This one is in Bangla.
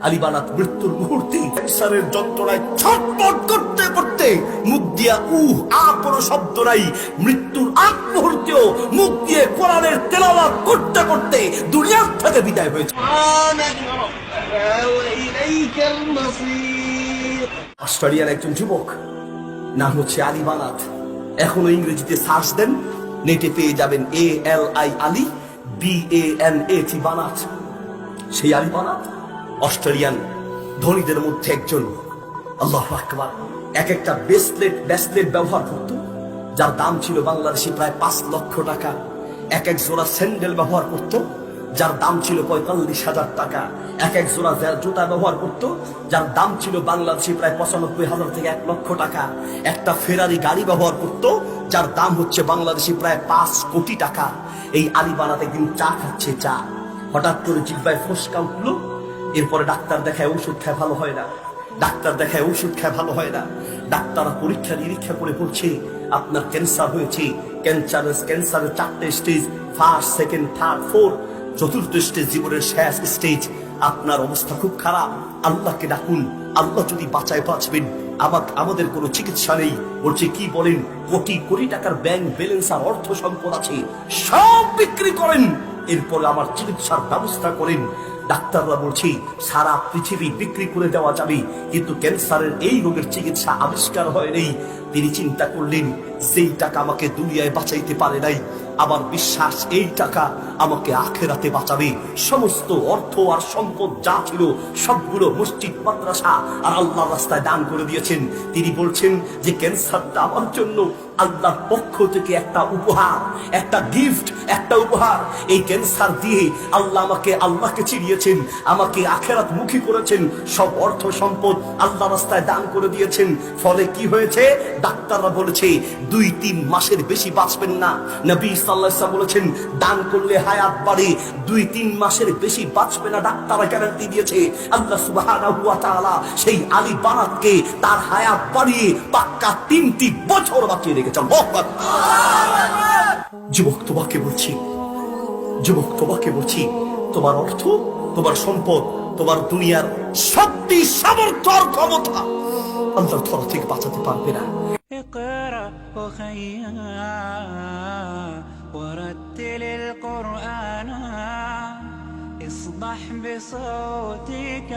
আলিবালাত মৃত্যুর মুহূর্তে ক্যান্সারের যন্ত্রণায় ছটপট করতে করতে মুখ দিয়া উহ আ কোনো শব্দ নাই। মৃত্যুর আগ মুহূর্তেও মুখ দিয়ে কোরআনের তেলাওয়াত করতে করতে দুনিয়ার থেকে বিদায় হয়েছে। অস্ট্রেলিয়ার একজন যুবক, নাম হচ্ছে আলিবালাত। এখনও ইংরেজিতে সার্চ দেন, নেটে পেয়ে যাবেন A L I Ali B A N A Banat সেই আলিবালাত অস্ট্রেলিয়ান ধনীদের মধ্যে একজন। আল্লাহ আকবার। এক একটা ব্রেসলেট ব্রেসলেট ব্যবহার করত, যার দাম ছিল বাংলাদেশে প্রায় পাঁচ লক্ষ টাকা। এক এক জোড়া স্যান্ডেল ব্যবহার করত, যার দাম ছিল পঁয়তাল্লিশ হাজার টাকা। এক এক জোড়া জুতা ব্যবহার করত, যার দাম ছিল বাংলাদেশে প্রায় পঁচানব্বই হাজার থেকে এক লক্ষ টাকা। একটা ফেরারি গাড়ি ব্যবহার করত, যার দাম হচ্ছে বাংলাদেশে প্রায় পাঁচ কোটি টাকা। এই আলী বানাতে একদিন চা খাচ্ছে চা। হঠাৎ করে জিব্বায় ফসকা উঠল এরপরে ডাক্তার দেখায় ওষুধ খায়, ভালো হয় না। ডাক্তার দেখায় ওষুধ খায়, ভালো হয় না। ডাক্তাররা পরীক্ষা নিরীক্ষা করে বলছে, আপনার ক্যান্সার হয়েছে। ক্যান্সার ক্যান্সারের চারটে stage first second third fourth চতুর্থ স্টেজ জীবনের শেষ স্টেজ আপনার অবস্থা খুব খারাপ। আল্লাহকে ডাকুন। আল্লাহ যদি বাঁচায় বাঁচবেন। আমার আমাদের কোনো চিকিৎসা নেই। বলছে, কি বলেন? কোটি কোটি টাকার ব্যাংক ব্যালেন্স আর অর্থ সম্পদ আছে। সব বিক্রি করেন। এরপরে আমার চিকিৎসার ব্যবস্থা করেন। ডাক্তাররা বলছে, সারা পৃথিবী বিক্রি করে দেওয়া যাবে, কিন্তু ক্যান্সারের এই রোগের চিকিৎসা আবিষ্কার হয়নি তিনি চিন্তা করলেন, যেই টাকা আমাকে দুনিয়ায় বাঁচাইতে পারে নাই, আমার বিশ্বাস এই টাকা আমাকে আখেরাতে বাঁচাবে। সমস্ত অর্থ আর সম্পদ যা ছিল সবগুলো মসজিদ, মাদ্রাসা আর আল্লাহ রাস্তায় দান করে দিয়েছেন। তিনি বলছেন যে ক্যান্সারটা আমার জন্য আল্লাহর পক্ষ থেকে একটা উপহার, একটা গিফট একটা উপহার। এই ক্যান্সার দিয়ে আল্লাহ আমাকে, আল্লাহকে চিনিয়েছেন আমাকে আখেরাত মুখী করেছেন। সব অর্থ সম্পদ আল্লাহ রাস্তায় দান করে দিয়েছেন। ফলে কি হয়েছে? ডাক্তাররা বলেছে, দুই তিন মাসের বেশি বাঁচবেন না। নবী সাল্লাল্লাহু বলেছেন, দান করলে হায়াত বাড়ে। দুই তিন মাসের বেশি বাঁচবে না, ডাক্তাররা গ্যারান্টি দিয়েছে। আল্লাহ তাআলা সেই আলী বারাতকে তার হায়াত বাড়িয়ে পাক্কা তিনটি বছর বাঁচিয়ে রেখেছেন। যুবক তোমাকে বলছি যুবক তোমাকে বলছি তোমার অর্থ তোমার সম্পদ তোমার দুনিয়ার শক্তি সামর্থ্য আর ক্ষমতা আল্লাহর ধরা থেকে বাঁচাতে পারবে না اقرأ وخيا ورتل القرآن اصبح بصوتك